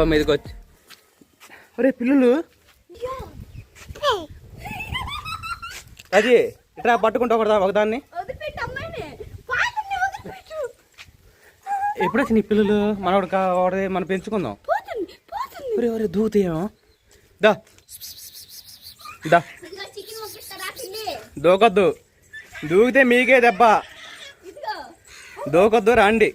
డాబా మీదకి వచ్చి. ఒరే పిల్లలు. అది ఇట్లా పట్టుకుంటా ఒకదా ఒకదాన్ని. ఎప్పుడు నీ పిల్లలు? మనోడు కావడే మనం పెంచుకుందాం. పోతుంది పోతుంది ఒరే ఒరే దూకుతాయేమో దా. దా. దూకొద్దు. దూకితే మీకే దెబ్బ. ఇదిగో దూకొద్దు రండి.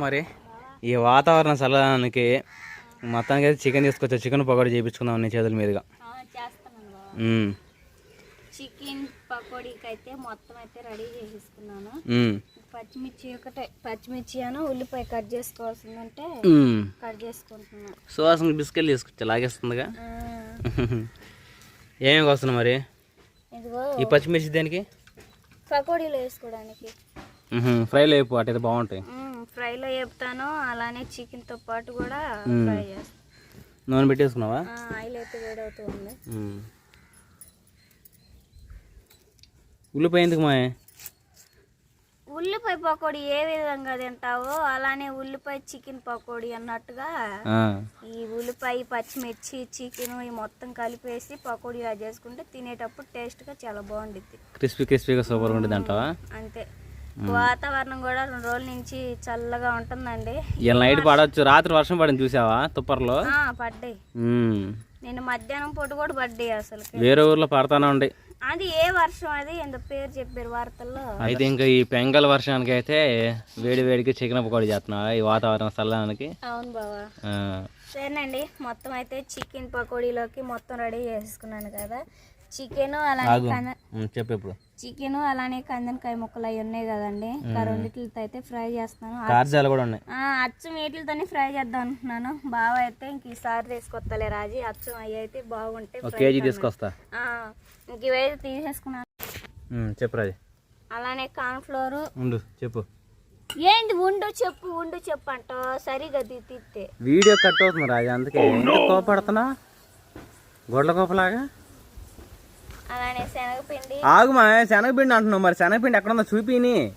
రాజకుమారి ఈ వాతావరణ చల్లడానికి మొత్తానికి అయితే చికెన్ తీసుకొచ్చా చికెన్ పకోడీ చేయించుకుందాం నీ చేతుల మీదుగా. చికెన్ పకోడీకి అయితే మొత్తం అయితే రెడీ చేసేసుకున్నాను. పచ్చిమిర్చి ఒకటే పచ్చిమిర్చి అను ఉల్లిపాయ కట్ చేసుకోవాల్సిందంటే. కట్ చేసుకుంటున్నాను సువాసన బిస్కెట్లు తీసుకొచ్చా లాగేస్తుందిగా. ఏమేమి వస్తున్నాయి మరి? ఈ పచ్చిమిర్చి దేనికి? పకోడీలు వేసుకోవడానికి. ఫ్రైలో అటైతే బాగుంటాయి. ఫ్రైలో వేపుతాను అలానే చికెన్తో పాటు కూడా. ఫ్రై చేస్తాను నూనె పెట్టేసుకున్నావా? ఆయిల్ అయితే వేడవుతుంది. ఉమ్. ఉల్లిపాయ ఎందుకు మా ఉల్లిపాయ పకోడీ ఏ విధంగా తింటావో అలానే ఉల్లిపాయ చికెన్ పకోడీ అన్నట్టుగా ఈ ఉల్లిపాయ పచ్చిమిర్చి చికెన్ ఈ మొత్తం కలిపేసి పకోడీ ఇలా చేసుకుంటే తినేటప్పుడు టేస్ట్గా చాలా బాగుండిద్ది. క్రిస్పీ క్రిస్పీగా సూపర్గా ఉంటుంది అంటావా? అంతే. వాతావరణం కూడా రెండు రోజుల నుంచి చల్లగా ఉంటుందండి. ఇలా నైట్ పడవచ్చు రాత్రి వర్షం పడింది చూసావా? తుప్పర్లో? పడ్డాయి. నేను మధ్యాహ్నం పూట కూడా పడ్డాయి అసలు వేరే ఊర్లో పడతానే ఉండే అది ఏ వర్షం అది? ఎంత పేరు చెప్పారు వార్తల్లో. అయితే ఇంకా ఈ పెంగల్ వర్షానికి అయితే వేడి వేడికి చికెన్ పకోడీ చేస్తున్నా ఈ వాతావరణం చల్లడానికి? అవును బావా. సరేనండి మొత్తం అయితే చికెన్ పకోడీలోకి మొత్తం రెడీ చేసుకున్నాను కదా. చికెన్ అలానే చెప్పు ఇప్పుడు. చికెన్ అలానే కందనకాయ ముక్కలు అవి ఉన్నాయి కదండి. రెండిట్లతో అయితే ఫ్రై కార్జాలు కూడా ఉన్నాయి. ఆ, అచ్చం వీటితోనే ఫ్రై చేద్దాం అనుకున్నాను బావ అయితే ఇంక ఈసారి తీసుకొస్తలే రాజీ. అచ్చం అవి అయితే బాగుంటాయి కేజీ. తీసుకొస్తా. ఆ, ఇంక ఇవైతే తీసేసుకున్నాను. ఉమ్, చెప్పు రాజు. అలానే కార్న్ఫ్లోర్. ఉండు చెప్పు. ఏంది ఉండు చెప్పు ఉండు చెప్పు అంట. సరిగా తీస్తే వీడియో కట్ అవుతుంది రాజు అందుకే. ఎందుకు కోపడుతున్నా? గొడ్ల కోపలాగా? అలానే శనగపిండి. ఆగు మా శనగపిండి అంటున్నావు మరి. శనగపిండి ఎక్కడుందో చూపిని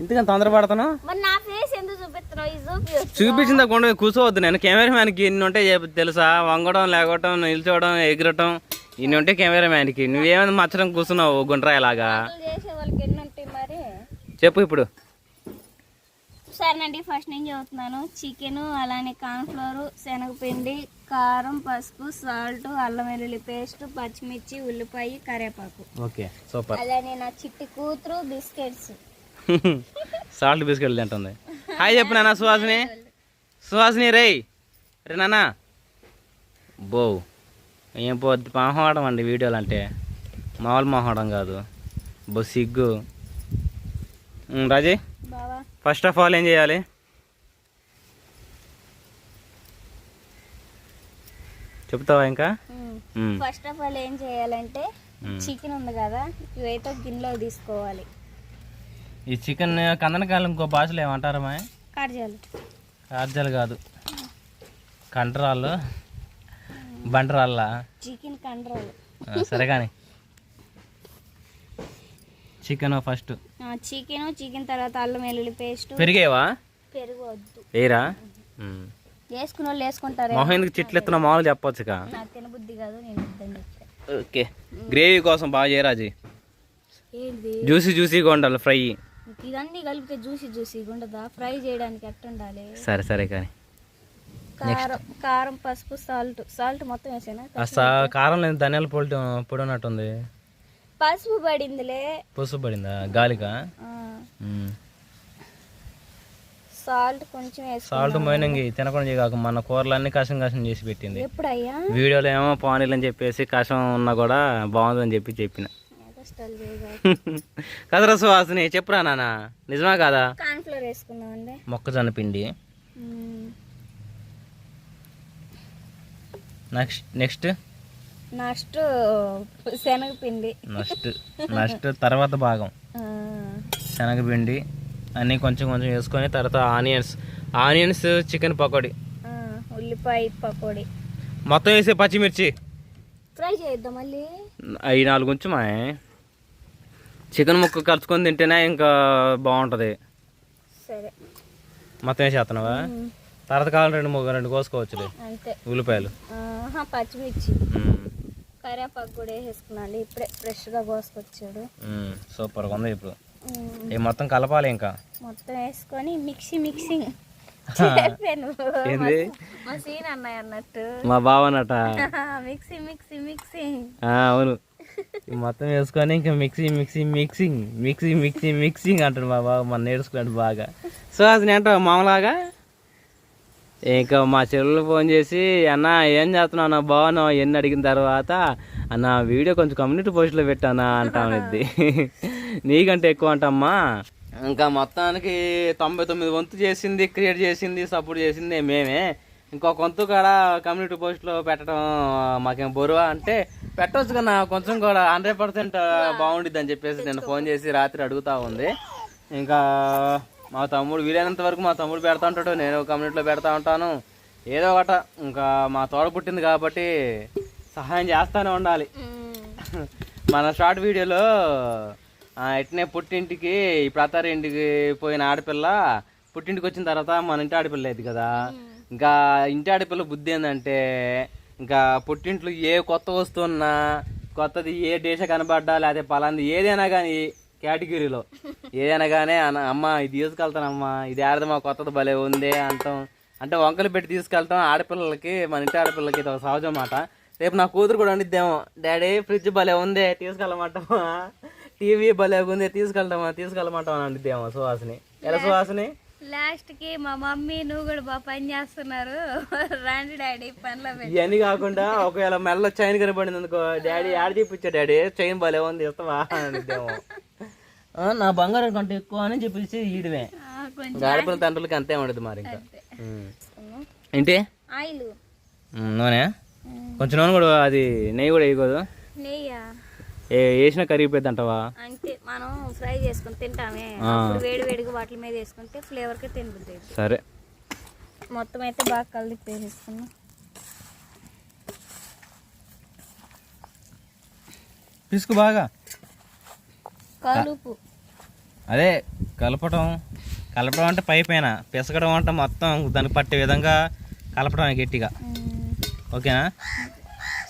ఇంతకని తొందరపడుతున్నావు మరి నా ఫేస్ ఎందుకు చూపిస్తున్నావు? ఈ చూపి చూపించిన కొండ కూర్చోవద్దు నేను. కెమెరామ్యాన్కి ఇన్ని ఉంటాయి చెప్ప- తెలుసా? వంగడం లేగటం నిల్చోవడం ఎగరటం ఇన్ని ఉంటాయి కెమెరామ్యాన్కి. నువ్వేమైనా మచ్చడం కూర్చున్నావు గుండ్రాయలాగా? చెప్పు ఇప్పుడు. సరేనండి ఫస్ట్ నేను చదువుతున్నాను చికెన్ అలానే కార్న్ఫ్లోర్ శనగపిండి కారం పసుపు సాల్ట్ అల్లం వెల్లుల్లి పేస్ట్ పచ్చిమిర్చి ఉల్లిపాయ కరివేపాకు. Okay super. అలానే నా చిట్టి కూతురు బిస్కెట్స్. సాల్ట్ బిస్కెట్లు తింటుంది. హాయ్ చెప్పు నాన్న సుహాసిని. సుహాసిని రేయ్. రే నాన్న. బో ఏం పోద్ది మొహమాటం అండి వీడియోలు అంటే. మామూలు మొహమాటం కాదు. బో సిగ్గు. రాజీ. ఫస్ట్ ఆఫ్ ఆల్ ఏం చేయాలి? చెప్తావా ఇంకా? ఫస్ట్ ఆఫ్ ఆల్ ఏం చేయాలంటే. చికెన్ ఉంది కదా ఇవైతే గిన్నెలో తీసుకోవాలి. ఈ చికెన్ కందనకాయలు ఇంకో భాషలో ఏమంటారు మా కర్జాలు కార్జాలు కాదు. కంటరాళ్ళు బంటరాళ్ళ చికెన్ కండ్రోలు. సరే కానీ. Chicken first. చికెన్ చికెన్ తర్వాత అల్లం వెల్లుల్లి పేస్ట్. పెరిగేవా? పెరుగు వద్దు. వేసుకున్న వాళ్ళు వేసుకుంటారు మొహం ఎందుకు చిట్లు ఎత్తున్నా మామూలు చెప్పొచ్చుగా. నాకు తినబుద్ధి కాదు నేను వద్దని ఓకే. గ్రేవీ కోసం బాగా చేయరాజీ ఏంటి జ్యూసీ జ్యూసీగా ఉండాలి ఫ్రై. ఇదన్నీ కలిపితే జ్యూసీ జ్యూసీ ఉండదా? ఫ్రై చేయడానికి ఎట్ట ఉండాలి? సరే సరే కానీ. కారం కారం పసుపు సాల్ట్. సాల్ట్ మొత్తం వేసానా? అసలు కారం లేదు ధనియాల పొడి పొడి ఉన్నట్టుంది. పసుపు పడిందిలే. పసుపు పడిందా? గాలిగా సాల్ట్ కొంచెం సాల్ట్ మైనంగి తినకుండా కాక మన కూరలు అన్ని కషం కషం చేసి పెట్టింది. ఎప్పుడయ్యా? వీడియోలో ఏమో పానీలు అని చెప్పేసి కషం ఉన్నా కూడా బాగుందని చెప్పి చెప్పిన. కదరా సువాసిని చెప్పురా నాన్న నిజమా కాదా? వేసుకున్నామండి మొక్కజొన్న పిండి. Next next? నెక్స్ట్ శనగపిండి. నెక్స్ట్ నెక్స్ట్ తర్వాత భాగం. శనగపిండి. అన్నీ కొంచెం కొంచెం వేసుకొని తర్వాత ఆనియన్స్. Onions chicken pakodi. ఉల్లిపాయ పకోడీ. మొత్తం వేసే పచ్చిమిర్చి. ఫ్రై చేద్దాం మళ్ళీ. అవి నాలుగు ఉంచుమా చికెన్ ముక్క కలుసుకొని తింటేనే ఇంకా బాగుంటుంది. సరే. మొత్తం వేసేస్తున్నావా? తర్వాత కావాలి రెండు ముగ్గురు రెండు కోసుకోవచ్చులే. అంతే. ఉల్లిపాయలు. పచ్చిమిర్చి. మ్మ్. కరివేపాకు కూడా వేసేసుకున్నాను. ఇప్పుడే ఫ్రెష్గా కోసుకొచ్చాడు. సూపర్గా ఉంది ఇప్పుడు. ఇవి మొత్తం కలపాలి ఇంకా? మొత్తం వేసుకొని మిక్సీ మిక్సింగ్ ఏంది? మా సీన్ అన్నయ్య అన్నట్టు. మా బావనట మిక్సీ మిక్సీ మిక్సింగ్. అవును. మొత్తం వేసుకొని ఇంకా mixie mixie mixing mixie mixie mixing అంటాడు మా బావ మన నేర్చుకున్నాడు బాగా. సో అది ఏంటో మామలాగా? ఇంకా మా చెల్లెలు ఫోన్ చేసి అన్న ఏం చేస్తున్నావు అన్న బాగున్నావు ఎన్ని అడిగిన తర్వాత అన్న వీడియో కొంచెం కమ్యూనిటీ పోస్ట్లో పెట్టానా? అంటామనిద్ది నీకంటే ఎక్కువ అంటమ్మా ఇంకా మొత్తానికి తొంభై తొమ్మిది వంతు చేసింది క్రియేట్ చేసింది సపోర్ట్ చేసింది మేమే. ఇంకో కొంత కూడా కమ్యూనిటీ పోస్ట్లో పెట్టడం మాకేం బరువా అంటే పెట్టవచ్చు కన్నా కొంచెం కూడా హండ్రెడ్ పర్సెంట్ బాగుండిద్ది అని చెప్పేసి నేను ఫోన్ చేసి రాత్రి అడుగుతా ఉంది. ఇంకా మా తమ్ముడు వీలైనంత వరకు మా తమ్ముడు పెడతా ఉంటాడు నేను కమ్యూనిటీలో పెడతా ఉంటాను. ఏదో ఒకట ఇంకా మా తోడ పుట్టింది కాబట్టి సహాయం చేస్తానే ఉండాలి. మన షార్ట్ వీడియోలో ఇట్నే పుట్టింటికి ఇప్పుడు అత్తారి ఇంటికి పోయిన ఆడపిల్ల పుట్టింటికి వచ్చిన తర్వాత మన ఇంటి ఆడపిల్ల లేదు కదా. ఇంకా ఇంటి ఆడపిల్ల బుద్ధి ఏంటంటే ఇంకా పుట్టింట్లో ఏ కొత్త వస్తువున్నా కొత్తది ఏ దేశ కనబడ్డా లేకపోతే పలాంది ఏదైనా కానీ కేటగిరీలో. ఏదైనా కానీ అన్న అమ్మ ఇది తీసుకెళ్తానమ్మా ఇది ఆడదమ్మా కొత్తది భలే ఉంది అంటాం. అంటే వంకలు పెట్టి తీసుకెళ్తాం ఆడపిల్లలకి మన ఇంటి ఆడపిల్లలకి ఇది ఒక సహజం మాట రేపు నా కూతురు కూడా అండిద్దేమో డాడీ ఫ్రిడ్జ్ భలే ఉంది తీసుకెళ్ళమంటామా టీవీ భలే ఉంది తీసుకెళ్తామా తీసుకెళ్ళమంటామా అండిద్దేమో సుహాసిని. ఎలా సుహాసిని? లాస్ట్కి మా మమ్మీ నువ్వు కూడా బాగా పని చేస్తున్నారు. రండి డాడీ పనిలో ఇవన్నీ కాకుండా ఒకవేళ మెల్ల చైన్ కనబడింది అనుకో డాడీ ఆడ చూపించా డాడీ? చైన్ భలే ఉంది ఇస్తావా నా బంగారం కంటే ఎక్కువ అని చెప్పేసి ఈడమే ఆడపిల్ల తండ్రులకి అంతే ఉండదు మరి ఇంకా. ఏంటి? ఆయిల్. నూనె? కొంచెం నూనె కూడా అది నెయ్యి కూడా వేయకూడదు? నెయ్యా? వేసినా కరిగిపోద్ది అంటావా అంతే మనం ఫ్రై చేసుకొని తింటామే. అప్పుడు వేడి వేడిగా వాటి మీద వేసుకుంటే ఫ్లేవర్కి తినబుద్ది సరే. మొత్తం అయితే బాగా కలిపి వేసేసుకున్నాం పిసుకు బాగా. కలుపు. అదే కలపడం కలపడం అంటే పై పైన పిసకడం అంటే మొత్తం దానికి పట్టే విధంగా కలపడం గట్టిగా. ఉమ్, ఓకేనా?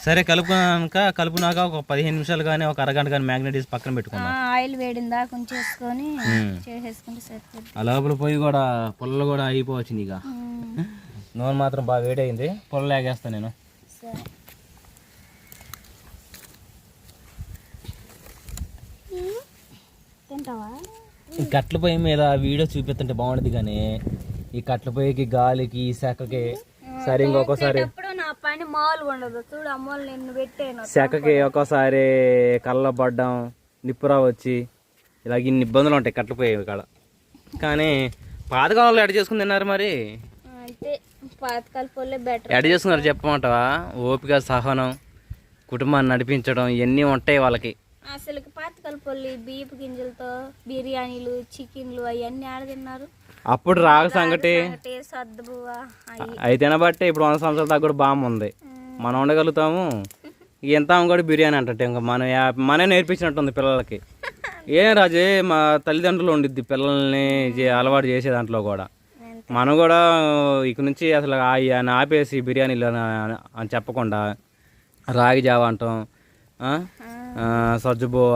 సరే కలుపుకున్నాక కలుపునాక ఒక పదిహేను నిమిషాలు కానీ ఒక అరగంట కానీ మ్యాగ్నెట్ తీసి పక్కన ఆ, పెట్టుకుందాం ఆయిల్. చేసేసుకుంటే సరిపోద్ది. ఆ లోపల పోయి కూడా పుల్లలు కూడా అయిపోవచ్చింది ఇక. నూనె మాత్రం బాగా వేడైంది. పుల్ల లేగేస్తాను నేను. ఈ కట్ల పొయ్యి మీద వీడియో చూపిస్తుంటే బాగుండదు కానీ ఈ కట్ల పొయ్యికి గాలికి ఈ శాఖకి సరే ఇంకొకసారి. శాఖకి ఒక్కోసారి కళ్ళ పడ్డం నిప్పురా వచ్చి ఇలాగ ఇన్ని ఇబ్బందులు ఉంటాయి కట్ల పొయ్యి కాడ. కానీ పాతకాలంలో ఎడ చేసుకుని తిన్నారు మరి? ఎడ చేసుకున్నారు చెప్పమంటావా? ఓపిక సహనం కుటుంబాన్ని నడిపించడం ఇవన్నీ ఉంటాయి వాళ్ళకి. అసలు పాతకాల పొల్లి బియ్యపు గింజలతో బిర్యానీలు చికెన్లు అవన్నీ ఆడ తిన్నారు. అప్పుడు రాగ సంగటి అవి తినబట్టే ఇప్పుడు వంద సంవత్సరాల దాకా కూడా బాగా ఉంది. మనం ఉండగలుగుతాము ఎంత కూడా బిర్యానీ అంటే ఇంకా మనం మనమే నేర్పించినట్టుంది పిల్లలకి. ఏం రాజే మా తల్లిదండ్రులు ఉండిద్ది పిల్లల్ని అలవాటు చేసే దాంట్లో కూడా. మనం కూడా ఇక నుంచి అసలు ఆ- అని ఆపేసి బిర్యానీలు అని చెప్పకుండా రాగి జావ అంటాం ఆ? ఆ, సజ్జు బోవ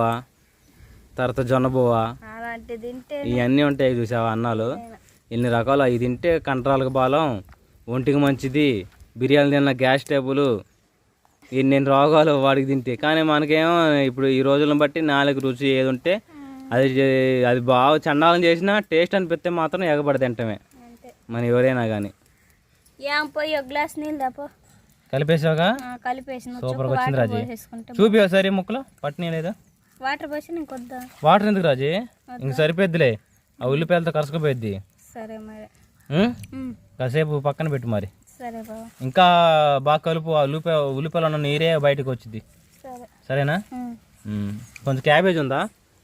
తర్వాత జొన్న తింటే ఇవన్నీ ఉంటాయి చూసావా అన్నాలు. ఎన్ని రకాలు. అవి తింటే కంట్రాలకు బలం ఒంటికి మంచిది బిర్యానీ తిన్న గ్యాస్ టేబుల్ ఎన్ని రోగాలు వాడికి తింటే. కానీ మనకేమో ఇప్పుడు ఈ రోజులను బట్టి నాలుగు రుచి ఏది ఉంటే అది అది బాగా చండాలం చేసినా టేస్ట్ అనిపిస్తే మాత్రం ఎగబడి తింటమే. మన ఎవరైనా కానీ ఏం పోయి ఒక గ్లాస్ నీళ్ళు దాపో కలిపేసావుగా? కలిపేసి సూపర్గా వచ్చింది రాజీ. చూపి ఒకసారి ముక్కలు. పట్టినీ లేదా వాటర్ పోసి వాటర్ ఎందుకు రాజీ? ఇంక సరిపోద్దిలే ఆ ఉల్లిపాయలతో కరసకపోయిద్ది సరే మరి. కాసేపు పక్కన పెట్టు మరి. సరే బాబా ఇంకా బాగా కలుపు ఆ ఉల్లిపాయ ఉల్లిపాయలు ఉన్న నీరే బయటకు వచ్చింది సరే. సరేనా. కొంచెం క్యాబేజ్ ఉందా?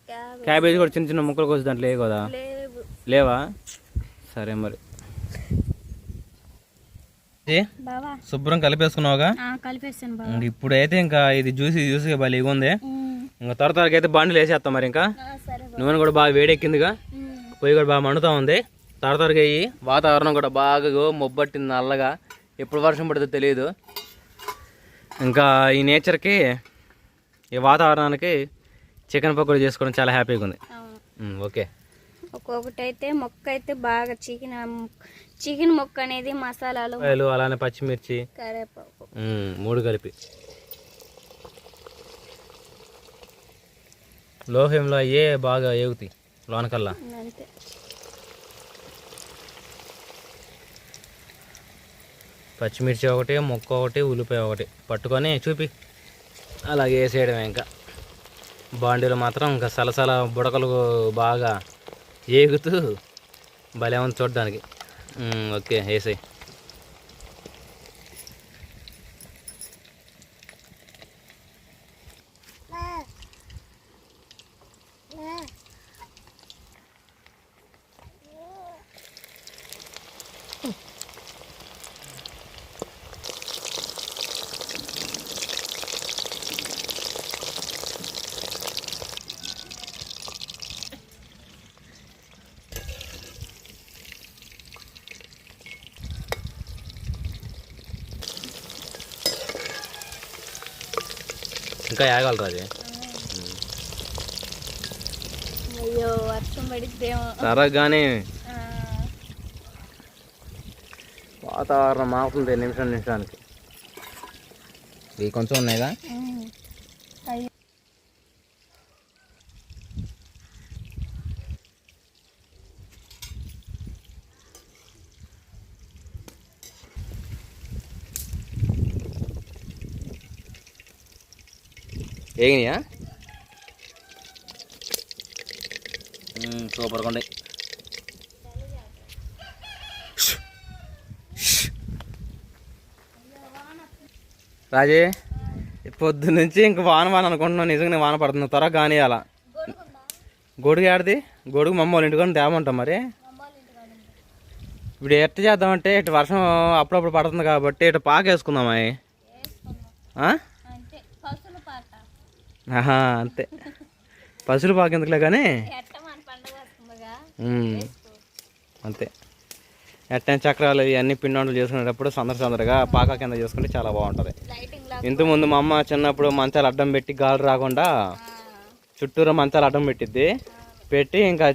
క్యాబ్ క్యాబేజ్ కూడా చిన్న చిన్న ముక్కలు కోసి దాంట్లో ఏ కదా లేవు. లేవా? సరే మరి. శుభ్రం కలిపేసుకున్నావుగా? ఇప్పుడైతే ఇంకా ఇది జ్యూసీ జ్యూసీగా భలే ఉంది ఇంకా త్వర త్వరగా అయితే బండ్లు వేసేస్తాం మరి ఇంకా. నూనె కూడా బాగా వేడెక్కిందిగా. పొయ్యి కూడా బాగా మండుతూ ఉంది. త్వర త్వరగా అయ్యి వాతావరణం కూడా బాగా మొబ్బట్టింది నల్లగా. ఎప్పుడు వర్షం పడుతుందో తెలియదు ఇంకా ఈ నేచర్కి ఈ వాతావరణానికి చికెన్ పకోడీ చేసుకోవడం చాలా హ్యాపీగా ఉంది. ఓకే ఒక్కొక్కటి అయితే మొక్క అయితే బాగా చికెన్ చికెన్ మొక్క అనేది మసాలాలు అలానే పచ్చిమిర్చి. కరేపాకు. మూడు కలిపి. లో ఫ్లేమ్లో అయ్యే బాగా ఏగుతాయి లోనకల్లా. పచ్చిమిర్చి ఒకటి ముక్క ఒకటి ఉల్లిపాయ ఒకటి. పట్టుకొని చూపి. అలాగే వేసేయడమే ఇంకా. బాండీలో మాత్రం ఇంకా సలసల బుడకలు బాగా ఏగుతూ భలే ఉంది చూడడానికి. ఓకే వేసేయి. ఇంకా యాగాలి రాజే అయ్యో వర్షం పడిద్దేమో. ఆ, వాతావరణం మారుతుంది నిమిషం నిమిషానికి. ఇవి కొంచెం ఉన్నాయిగా? ఏగినాయా? సూపర్గా ఉన్నాయి. రాజే పొద్దు నుంచి ఇంక వాన వాన అనుకుంటున్నాను నిజంగానే వాన పడుతుంది. త్వరగా కానీ అలా గొడుగు ఆడిది గొడుగు మమ్మ వాళ్ళ ఇంటికొని తేమంటాం మరి. ఇప్పుడు ఎట్ట చేద్దామంటే ఇటు వర్షం అప్పుడప్పుడు పడుతుంది కాబట్టి ఇటు పాక వేసుకుందామా ఆ? అంతే పసులు పాట ఆహా అంతే. పసులు పాక ఎందుకులే కానీ అంతే. ఎట్టని చక్రాలు ఇవన్నీ పిండి చేసుకునేటప్పుడు సందర సందరగా పాక కింద చేసుకుంటే చాలా బాగుంటుంది. లైటింగ్ లా ఇంత ముందు మా అమ్మ చిన్నప్పుడు మంచాలు అడ్డం పెట్టి గాలి రాకుండా చుట్టూరు మంచాలు అడ్డం పెట్టిద్ది. పెట్టి ఇంకా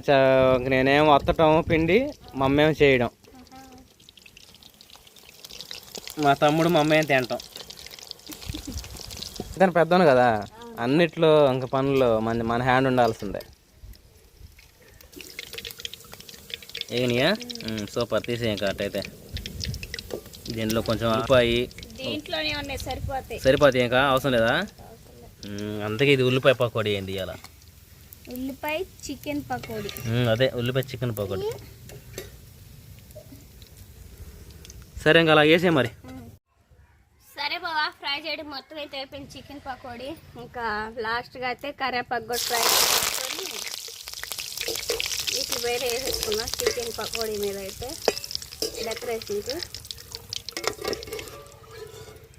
నేనేమో వత్తటం పిండి మా అమ్మేమో చేయడం. మా తమ్ముడు మా అమ్మేం తింటాం. కానీ పెద్దను కదా. అన్నిట్లో ఇంక పనులు మన మన హ్యాండ్ ఉండాల్సిందే. ఏనియా సూపర్ తీసేయం ఇంకా అట్టయితే దీంట్లో కొంచెం ఉల్లిపాయి. సరిపోతాయి. ఇంకా? అవసరం లేదా? అందుకే ఇది ఉల్లిపాయ పకోడీ ఏంది ఇవాళ ఉల్లిపాయ చికెన్ పకోడీ. అదే ఉల్లిపాయ చికెన్ పకోడీ. సరే ఇంకా అలా వేసే మరి. ఫ్రై మొత్తం అయితే అయిపోయింది చికెన్ పకోడీ. ఇంకా లాస్ట్గా అయితే కరేపాకు కూడా ఫ్రై చేసుకొని ఇట్లా వేరే వేసేసుకున్నాం చికెన్ పకోడీ మీద అయితే డెకరేషన్కి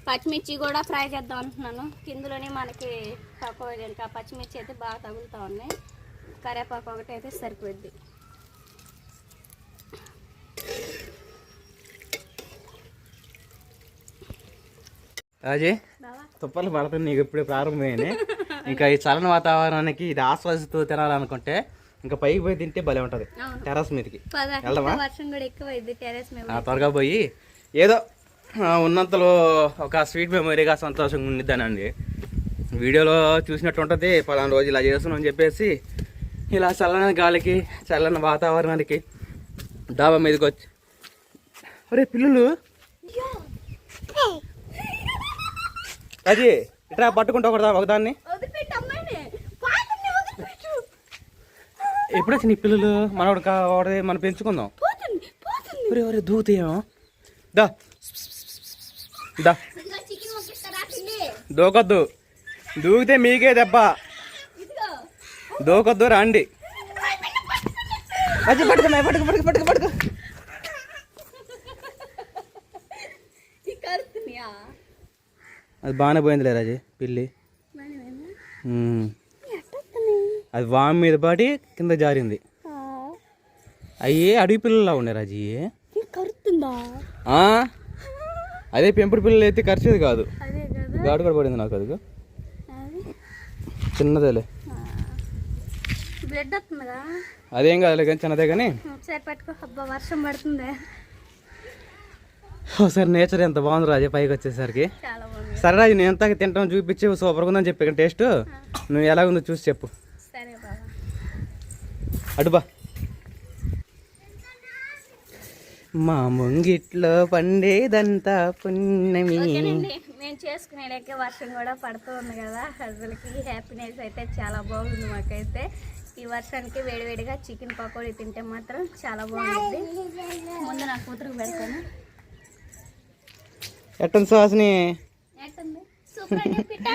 పచ్చిమిర్చి కూడా ఫ్రై చేద్దాం అంటున్నాను కిందలోనే మనకి పకోడీ ఇంకా పచ్చిమిర్చి అయితే బాగా తగులుతూ ఉన్నాయి. కరేపాకు ఒకటి అయితే సరిపోద్ది రాజీ తుప్పలు పడుతుంది నీకు ఇప్పుడే ప్రారంభమైంది ఇంకా ఈ చలన వాతావరణానికి ఇది ఆస్వాదిస్తూ తినాలనుకుంటే ఇంకా పైకి పోయి తింటే భలే ఉంటుంది. టెర్రస్ మీదకి. వెళ్దామా? టెరెస్ త్వరగా పోయి ఏదో ఉన్నంతలో ఒక స్వీట్ మెమరీగా సంతోషంగా ఉండిద్దానండి. వీడియోలో చూసినట్టు ఉంటుంది పలానా రోజు ఇలా చేస్తున్నాం అని చెప్పేసి ఇలా చల్లని గాలికి చల్లని వాతావరణానికి డాబా మీదకి వచ్చి ఒరే పిల్లలు అది ఇట్లా పట్టుకుంటా ఒకదా ఒకదాన్ని. వదిలిపెట్టు అమ్మాయిని. పాలని వదిలిపెట్టు. ఎప్పుడు వచ్చి నీ పిల్లలు? మనోడు కావడే మనం పెంచుకుందాం? ఒరే ఒరే దూతేమో దా. దా. దూకొద్దు. దూకితే మీకే దెబ్బ. దూకొద్దు రండి. రాజీ పట్టుకున్నా పట్టుకు పట్టుకు పట్టుకు పట్టుకు. అది బాగానే పోయిందిలే రాజీ పిల్లి. అది వామ్ మీద పాటి కింద జారింది. అయ్యే అడవి పిల్లలా ఉన్నాయి రాజీ. కరుతుందా అదే పెంపుడు పిల్లలు అయితే ఖర్చుది కాదు. గాడు కూడా పడింది నాకు అది చిన్నదేలే. బ్లడ్ వస్తుందిగా అదేం కాదులే కానీ చిన్నదే కానీ. ఒకసారి పట్టుకో అబ్బా వర్షం పడుతుంది ఒకసారి నేచర్ ఎంత బాగుంది రాజే పైకి వచ్చేసరికి. చాలా సరే రాజు నేను ఎంత తింటాం చూపించి సూపర్గా ఉందని చెప్పి టేస్ట్. నువ్వు ఎలాగుందో చూసి చెప్పు. అటుబా మా ముంగిట్లో పండేదంతా పున్నమి మేము చేసుకునే లెక్క వర్షం కూడా పడుతూ ఉంది కదా అసలుకి హ్యాపీనెస్ అయితే చాలా బాగుంది మాకైతే. ఈ వర్షానికి వేడివేడిగా చికెన్ పకోడీ తింటే మాత్రం చాలా బాగుంటుంది. ముందు నా కూతురుకు పెడతాను. ఎట్టంది సుహాసిని? ఎట్టుంది సూపర్ అండి పిట్ట.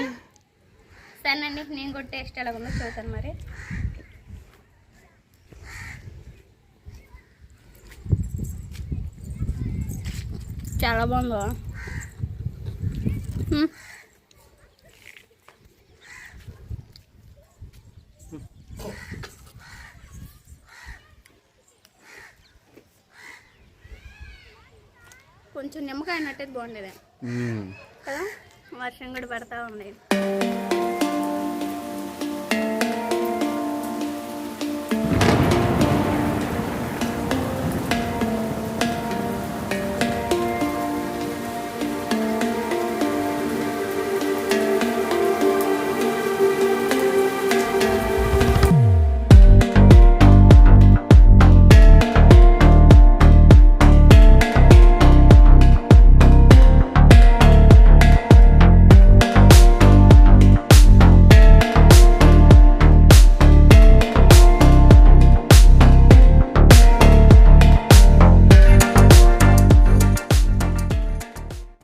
సరేనండి నేను కూడా టేస్ట్ ఎలా ఉందో చూస్తాను మరి. చాలా బాగుందా? కొంచెం నిమ్మకాయ నట్టేది బాగుండేది. కదా? వర్షం కూడా పడతా ఉంది.